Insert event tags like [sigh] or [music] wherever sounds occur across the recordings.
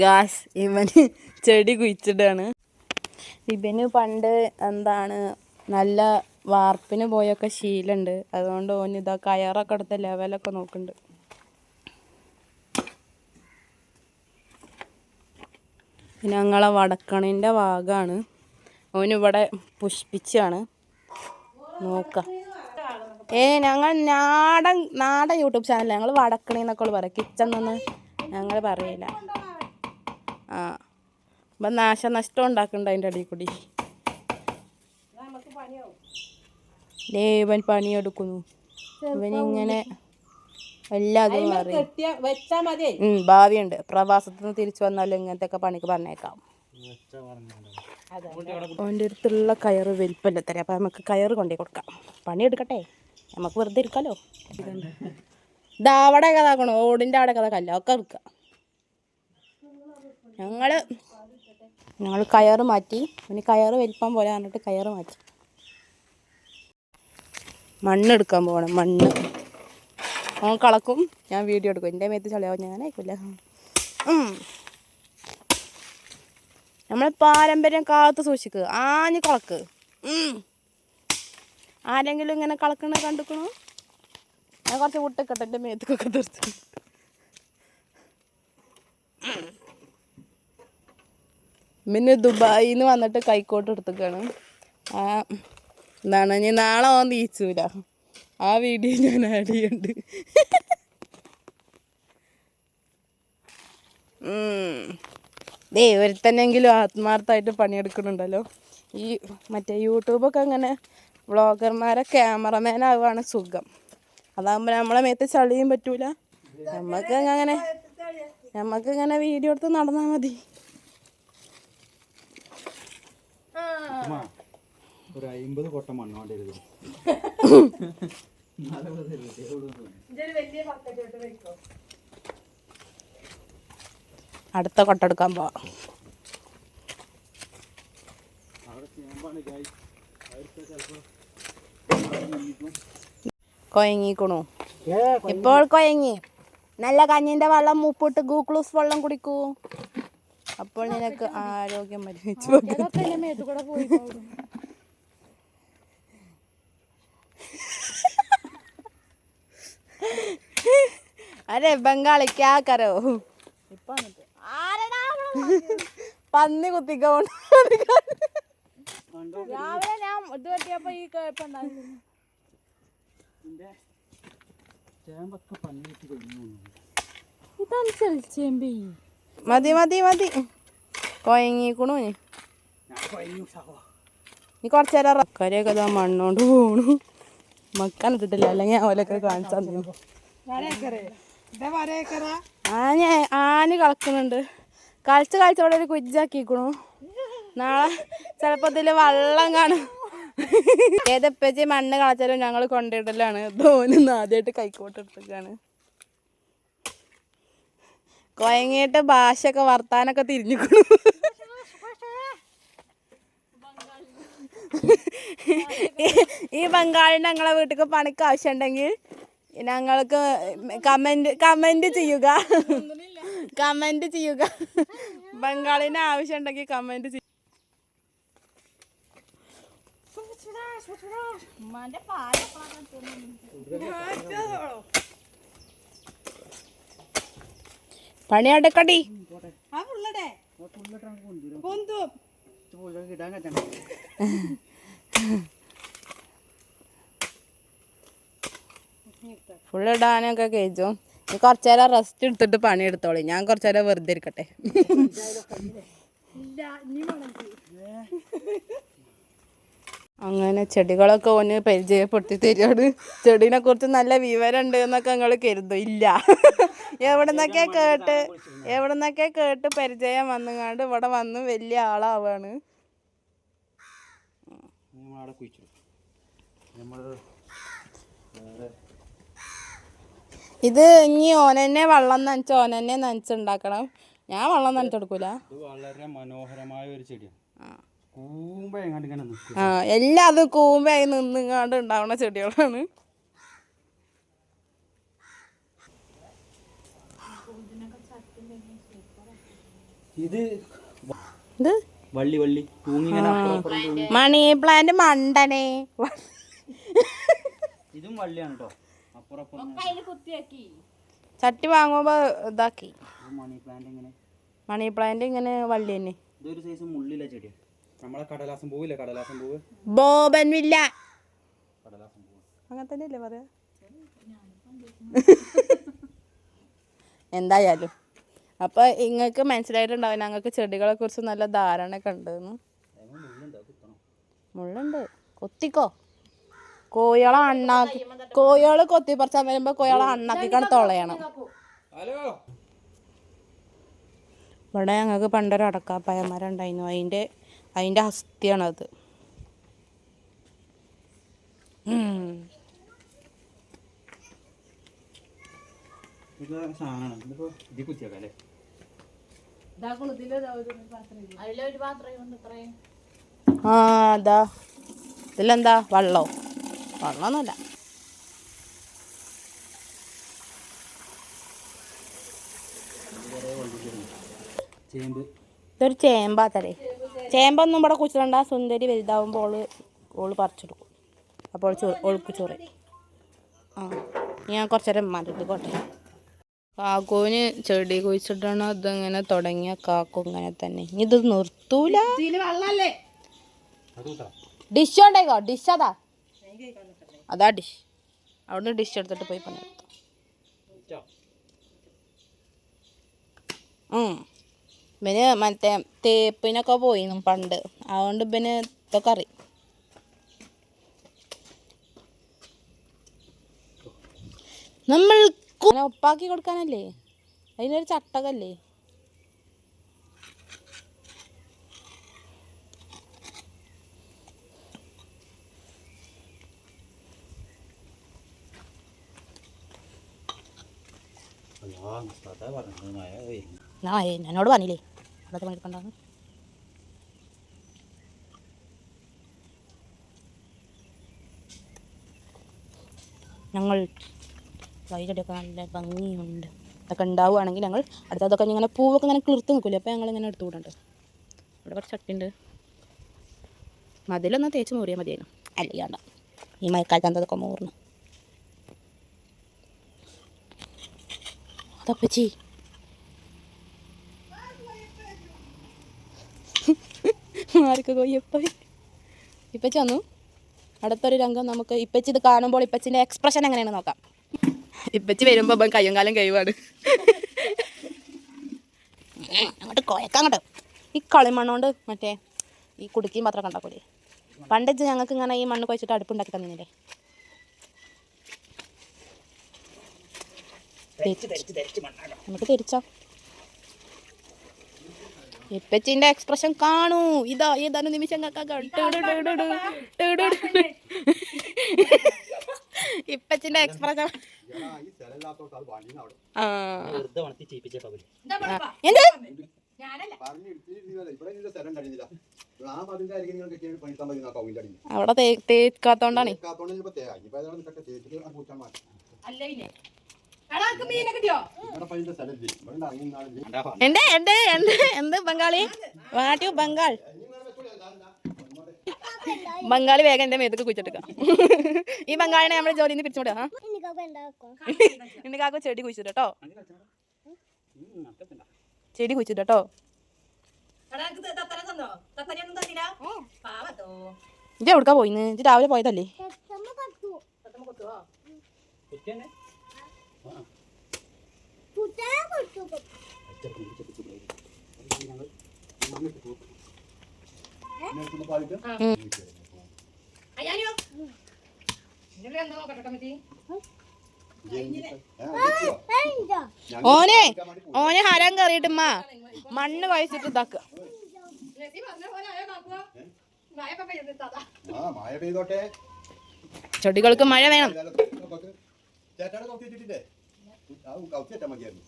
Gauss ഇവന് ചെടി കുഴിച്ചിടാണ്. ഇവന് പണ്ട് എന്താണ് നല്ല വാർപ്പിന് പോയൊക്കെ ശീലമുണ്ട്. അതുകൊണ്ട് ഓന് ഇതാ കയറൊക്കെ എടുത്ത ലെവലൊക്കെ നോക്കുന്നുണ്ട്. ഞങ്ങളെ വടക്കണിന്റെ ഭാഗമാണ്. ഓനിവിടെ പുഷ്പിച്ചാണ്. നോക്ക. ഏ ഞങ്ങൾ നാടൻ നാടൻ യൂട്യൂബ് ചാനൽ. ഞങ്ങൾ വടക്കണിന്നൊക്കെ പറയാം. കിച്ചൺ നിന്ന് ഞങ്ങൾ പറയില്ല ആ. ഇപ്പം നാശനഷ്ടം ഉണ്ടാക്കുന്നുണ്ട് അതിന്റെ അടിയിൽ കൂടി. ദേവൻ പണിയെടുക്കുന്നു. ഇവനിങ്ങനെ എല്ലാതും ഉം, ഭാവിയുണ്ട്. പ്രവാസത്തിൽ നിന്ന് തിരിച്ചു വന്നാലും ഇങ്ങനത്തെ ഒക്കെ പണിക്ക് പറഞ്ഞേക്കാം. അവന്റെ അടുത്തുള്ള കയറ് വലിപ്പല്ല തരാം അപ്പം നമുക്ക് കയറ് കൊണ്ടേ കൊടുക്കാം. പണിയെടുക്കട്ടെ. നമുക്ക് വെറുതെ ഇരിക്കാലോ. ഇതാ അവിടെ കഥാക്കണോ ഓടിന്റെ അവിടെ കഥ കല്ല ഒക്കെ എടുക്കാം ഞങ്ങൾ ഞങ്ങൾ കയറ് മാറ്റി. പിന്നെ കയറ് വലിപ്പം പോലെ പറഞ്ഞിട്ട് കയറ് മാറ്റി. മണ്ണെടുക്കാൻ പോകണം മണ്ണ്. അവൻ കളക്കും. ഞാൻ വീഡിയോ എടുക്കും. എന്റെ മേത്ത് ചളിയാവും ഞാൻ അയക്കില്ല നമ്മളെ പാരമ്പര്യം കാത്ത് സൂക്ഷിക്കുക ആഞ്ഞ് കളക്ക്. ആരെങ്കിലും ഇങ്ങനെ കളക്കണ കണ്ടുക്കണോ? ഞാൻ കുറച്ച് വിട്ടൊക്കെ എന്റെ മേത്തൊക്കെ തീർച്ചു പിന്നെ ദുബായിൽ നിന്ന് വന്നിട്ട് കൈക്കോട്ട് എടുത്തേക്കാണ്. ആ എന്താണ് ഇനി നാളെ ഓൻ തീച്ചൂല ആ വീഡിയോ ഞാൻ ആഡ് ചെയ്യുന്നുണ്ട്. ദേ ഒരുത്തനെങ്കിലും ആത്മാർത്ഥമായിട്ട് പണിയെടുക്കുന്നുണ്ടല്ലോ. ഈ മറ്റേ യൂട്യൂബൊക്കെ അങ്ങനെ വ്ളോഗർമാരെ ക്യാമറമാൻ ആവുകയാണ് സുഖം. അതാകുമ്പോൾ നമ്മളെ മേത്ത് ചളിയും പറ്റൂല. നമുക്ക് അങ്ങനെ നമുക്ക് ഇങ്ങനെ വീഡിയോ എടുത്ത് നടന്നാ മതി. ഒരു അമ്പത് കൊട്ട മണ്ണ് അടുത്ത കൊട്ടെടുക്കാൻ പോവാം. കൊയങ്ങിക്കണു. ഇപ്പോൾ കൊയങ്ങി. നല്ല കഞ്ഞിന്റെ വെള്ളം ഉപ്പിട്ട് ഗൂക്ലൂസ് വെള്ളം കുടിക്കൂ. അപ്പോൾ നിനക്ക് ആരോഗ്യം മരിച്ചു അരെ ബംഗാളി ക്യാ കരോ? പന്നി കുത്തിക്കൊണ്ട് രാവിലെ ഞാൻ ഇത് പറ്റിയപ്പോ ഈ കുഴപ്പമുണ്ടായിരുന്നു ചേമ്പൊക്കെ പന്നിയിട്ട് കഴിഞ്ഞു ഇതനുസരിച്ച് മതി മതി മതി. കൊയങ്ങിക്കണു നീ കുറച്ചു നേരം ഇതാ മണ്ണോണ്ട് പോണു. മക്കാൻ ഇട്ടിട്ടില്ല അല്ലെങ്കിൽ അവലൊക്കെ കാണിച്ചാൽ ആന ആന കളക്കുന്നുണ്ട്. കളിച്ച് കളിച്ചവിടെ ഒരു കുജ്ജാക്കിക്കണു. നാളെ ചിലപ്പോ ഇതിൽ വള്ളം കാണും. ഏതെപ്പച്ചി മണ്ണ് കളച്ചാലും ഞങ്ങൾ കൊണ്ടിടലാണ്. ധോനിന്ന് ആദ്യമായിട്ട് കൈക്കോട്ട് എടുത്തേക്കാണ് കൊയങ്ങിയിട്ട് ഭാഷയൊക്കെ വർത്താനൊക്കെ തിരിഞ്ഞിക്കണു. ഈ ബംഗാളിന് ഞങ്ങളെ വീട്ടിൽ പണിക്ക് ആവശ്യമുണ്ടെങ്കിൽ ഞങ്ങൾക്ക് കമന്റ് കമന്റ് ചെയ്യുക. കമന്റ് ചെയ്യുക. ബംഗാളിന് ആവശ്യമുണ്ടെങ്കിൽ കമന്റ് ചെയ്യുക പണിയെടുക്കടി ഇടാൻ കറ്റണം ഫുൾ ഇടാനൊക്കെ കഴിച്ചു. നീ കുറച്ചു നേരം റെസ്റ്റ് എടുത്തിട്ട് പണി എടുത്തോളി. ഞാൻ കുറച്ചേരം വെറുതെ ഇരിക്കട്ടെ. അങ്ങനെ ചെടികളൊക്കെ ഒന്ന് പരിചയപ്പെടുത്തി തരുവാണ്. ചെടീനെ കുറിച്ച് നല്ല വിവരം ഉണ്ട് എന്നൊക്കെ നിങ്ങൾ കരുതും. ഇല്ല. എവിടുന്നൊക്കെ കേട്ട് എവിടുന്നൊക്കെ കേട്ട് പരിചയം വന്നുങ്ങാണ്ട് ഇവിടെ വന്ന് വലിയ ആളാവാണ്. ഇത് ഇനി ഓനെന്നെ വെള്ളം നനച്ച് ഓനെന്നെ നനച്ചുണ്ടാക്കണം ഞാൻ വെള്ളം നനച്ചെടുക്കൂല. വളരെ മനോഹരമായ ഒരു ചെടിയാണ്. നിൽക്കും ആ എല്ലാം അത് കൂമ്പായി നിന്നുങ്ങാണ്ട് ഉണ്ടാവുന്ന ചെടികളാണ്. ഇത് വള്ളി വള്ളി. മണി പ്ലാന്റ് മണ്ടനെ. ഇതും വള്ളിയാണ് കേട്ടോ അപ്പുറം അപ്പുറം ചട്ടി വാങ്ങുമ്പോ ഇതാക്കി. മണി പ്ലാന്റ് ഇങ്ങനെ. മണി പ്ലാന്റ് ഇങ്ങനെ വള്ളി തന്നെ. ഇതൊരു സൈസ് ചെടിയാണ് നമ്മളെ കടലാസം പൂവില്ലേ? കടലാസം പൂവ്? ബോബൻ വില്ല കടലാസം പൂവ്. അങ്ങനെ തന്നെയല്ലേ പറയാ? എന്തായാലും. അപ്പൊ ഇങ്ങക്ക് മനസ്സിലായിട്ടുണ്ടാവും ഞങ്ങൾക്ക് ചെടികളെ കുറിച്ച് നല്ല ധാരണ ഒക്കെ ഉണ്ടെന്ന് മുള്ളുണ്ടോ കൊത്തിക്കോ. കോഴികളെ അണ്ണാക്കി കോഴികൾ കൊത്തി പറിച്ചാൽ വരുമ്പോ കോഴികളെ അണ്ണാക്കിക്കാണ് തുളയണം. ഹലോ? ഇവിടെ ഞങ്ങൾക്ക് പണ്ടൊരു അടക്കാപ്പായന്മാരം അതിന്റെ അതിന്റെ അതിന്റെ അസ്ഥിയാണത്. ആ അതാ ഇതിലെന്താ? വെള്ളോ. വെള്ളമൊന്നുമല്ല ചേമ്പ്. ഇതൊരു ചേമ്പാത്തരേ ചേമ്പൊന്നും ഇവിടെ കുച്ചിടണ്ട സുന്ദരി വലുതാവുമ്പോൾ ഓൾ ഓൾ പറിച്ചെടുക്കും. അപ്പോൾ ചോ ഒഴുക്ക് ചോറ് ആ ഞാൻ കുറച്ചേരം മരുന്നുകൊട്ടെ കാക്കുവിന് ചെടി കുഴിച്ചിട്ടാണ് അതങ്ങനെ തുടങ്ങിയ കാക്കു ഇങ്ങനെ തന്നെ. ഇനി ഇത് നിർത്തൂല. ഡിഷ് ഉണ്ടായിക്കോ ഡിഷ് അതാ. അതാ ഡിഷ്. അവിടുന്ന് ഡിഷ് എടുത്തിട്ട് പോയി ഉം. ഇവന് മറ്റേ തേപ്പിനൊക്കെ പോയി പണ്ട്. അതുകൊണ്ട് ഇവന് ഇതൊക്കെ അറിയും നമ്മൾ ഉപ്പാക്കി കൊടുക്കാനല്ലേ? അതിനൊരു ചട്ടകല്ലേ? എന്നോട് പറഞ്ഞില്ലേ? അതൊക്കെ പണിയെടുക്കണ്ടെന്ന് ഞങ്ങൾ വൈകിട്ടൊക്കെ നല്ല ഭംഗിയുണ്ട്. അതൊക്കെ ഉണ്ടാവുകയാണെങ്കിൽ ഞങ്ങൾ അടുത്തതൊക്കെ ഇങ്ങനെ പൂവൊക്കെ ഇങ്ങനെ കിളിർത്ത് നിൽക്കില്ലേ അപ്പോൾ ഞങ്ങൾ ഇങ്ങനെ എടുത്തു വിടണ്ട്. ഇവിടെ കുറച്ച് ചട്ടിയുണ്ട്. മതിലൊന്ന് തേച്ച് മൂറിയാൽ മതിയായിരുന്നു. അല്ലാണ്ട ഈ മഴക്കാലത്ത് അതൊക്കെ മൂർന്നു അതപ്പച്ചി. ആർക്ക് കൊയ്യപ്പ ഇപ്പച്ചി വന്നു. അടുത്തൊരു രംഗം നമുക്ക് ഇപ്പച്ചി ഇത് കാണുമ്പോൾ ഇപ്പച്ചിന്റെ എക്സ്പ്രഷൻ എങ്ങനെയാണ് നോക്കാം. ഇപ്പച്ചി വരുമ്പോൾ ഇപ്പം കയ്യും കാലം കഴിവാണ്. അങ്ങോട്ട് കൊയക്കാം അങ്ങോട്ട്. ഈ കളിമണ്ണോണ്ട് മറ്റേ ഈ കുടുക്കിയും പത്രം ഉണ്ടാക്കൂലേ പണ്ട് ഞങ്ങൾക്ക് ഇങ്ങനെ ഈ മണ്ണ് കുഴച്ചിട്ട് അടുപ്പുണ്ടാക്കി തന്നില്ലേ നമുക്ക് തിരിച്ചോ ഇപ്പച്ചിന്റെ എക്സ്പ്രഷൻ കാണൂ. ഇതാ ഏതാനും നിമിഷം ഇപ്പച്ചിന്റെ എക്സ്പ്രഷൻ. എന്ത്? അവിടെ തേക്കാത്തോണ്ടാണ്. എന്ത് എന്റെ എന്റെ എന്ത് Bengali? What you Bengal? Bengali വേഗം എന്റെ മേത്തൊക്കെ കുഴിച്ചെടുക്കാം ഈ ബംഗാളിനെ നമ്മുടെ ജോലിയിൽ നിന്ന് പിരിച്ചുവിടുക [laughs] ഇന്നിക്കാക്കോ ചെടി കുഴിച്ചിട്ട്? കേട്ടോ ചെടി കുഴിച്ചിട്ട്? കേട്ടോ ഇജ്ജ് എവിടുക്കാ പോയിന്ന്? ഇജ്ജ് രാവിലെ പോയതല്ലേ? ഓനെ ഓനെ ഹരം കറിയിട്ടുമ്മ മണ്ണ് വയസ്സിട്ട് ഇതാക്കുക ചെടികൾക്ക് മഴ വേണം. ചേട്ടാടെ കൗത്തി വെച്ചിട്ടില്ലേ? ആ കൗത്തി വെച്ചാൽ മതിയായിരുന്നു.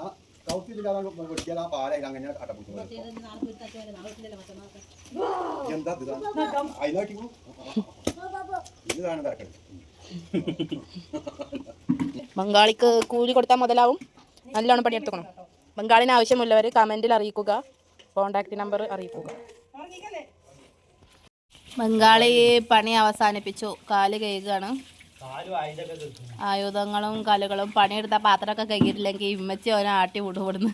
ആ കൗത്തി ഇല്ലാതെ പൊടിക്കാൻ ആ പാലായി അങ്ങനെ എന്താ ഇത്? ഇതാണ് തിരക്കട്. ബംഗാളിക്ക് കൂലി കൊടുത്താൽ മുതലാവും. നല്ലോണം പണിയെടുത്തുക്കണം ബംഗാളിന് ആവശ്യമുള്ളവർ കമന്റിൽ അറിയിക്കുക. കോണ്ടാക്ട് നമ്പർ അറിയിക്കുക. ബംഗാളി പണി അവസാനിപ്പിച്ചു. കാൽ കഴുകുകയാണ് ആയുധങ്ങളും കലുകളും പണിയെടുത്ത പാത്രമൊക്കെ കയ്യിട്ടില്ലെങ്കിൽ ഇമ്മച്ചി അവനെ ആട്ടി വിടുപെടുന്നു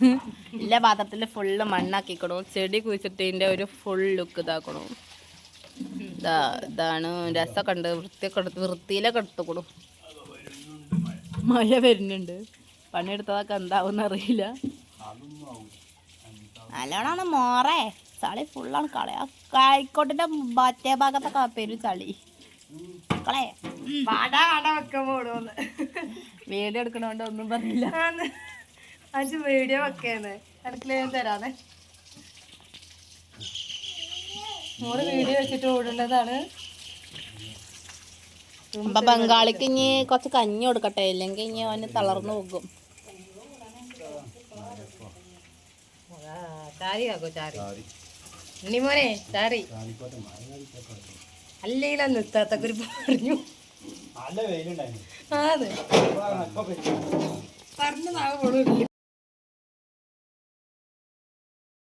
ഇല്ല പാത്രത്തിൽ ഫുള്ള് മണ്ണാക്കിക്കണു. ചെടി കുഴിച്ചിട്ടതിന്റെ ഒരു ഫുൾ ലുക്ക് ഇതാക്കണു. ഇതാ ഇതാണ്. രസമൊക്കെ ഉണ്ട്. വൃത്തിയൊക്കെ എടുത്ത് വൃത്തിയിലൊക്കെ എടുത്തുകൊടു മഴ വരുന്നുണ്ട്. പണിയെടുത്തതൊക്കെ എന്താവും അറിയില്ല. നല്ലോണാണ് മോറേ. ചളി ഫുള്ളാണ് കളയാ കായിക്കോട്ടിന്റെ മറ്റേ ഭാഗത്തൊക്കെ പേര് ചളി. കളേ വീഡിയോ എടുക്കണോണ്ട് ഒന്നും പറഞ്ഞില്ല. അഞ്ച് വീഡിയോ വെക്കേന്ന്. അടുക്കള ഞാൻ തരാതെ മോൾ വീഡിയോ വെച്ചിട്ട് ഓടേണ്ടതാണ് അപ്പൊ ബംഗാളിക്ക് ഇനി കുറച്ച് കഞ്ഞി കൊടുക്കട്ടെ ഇല്ലെങ്കിൽ ഇനി അവന് തളർന്നു പോകും. ചാരി ആക്കോ ചാരി. ഉണ്ണിമോനെ ചാരി. അല്ലെങ്കിൽ നിർത്താത്ത ഒരു പറഞ്ഞു. ഇപ്പൊ പെയ്യും. പറഞ്ഞതാകെ പോണില്ല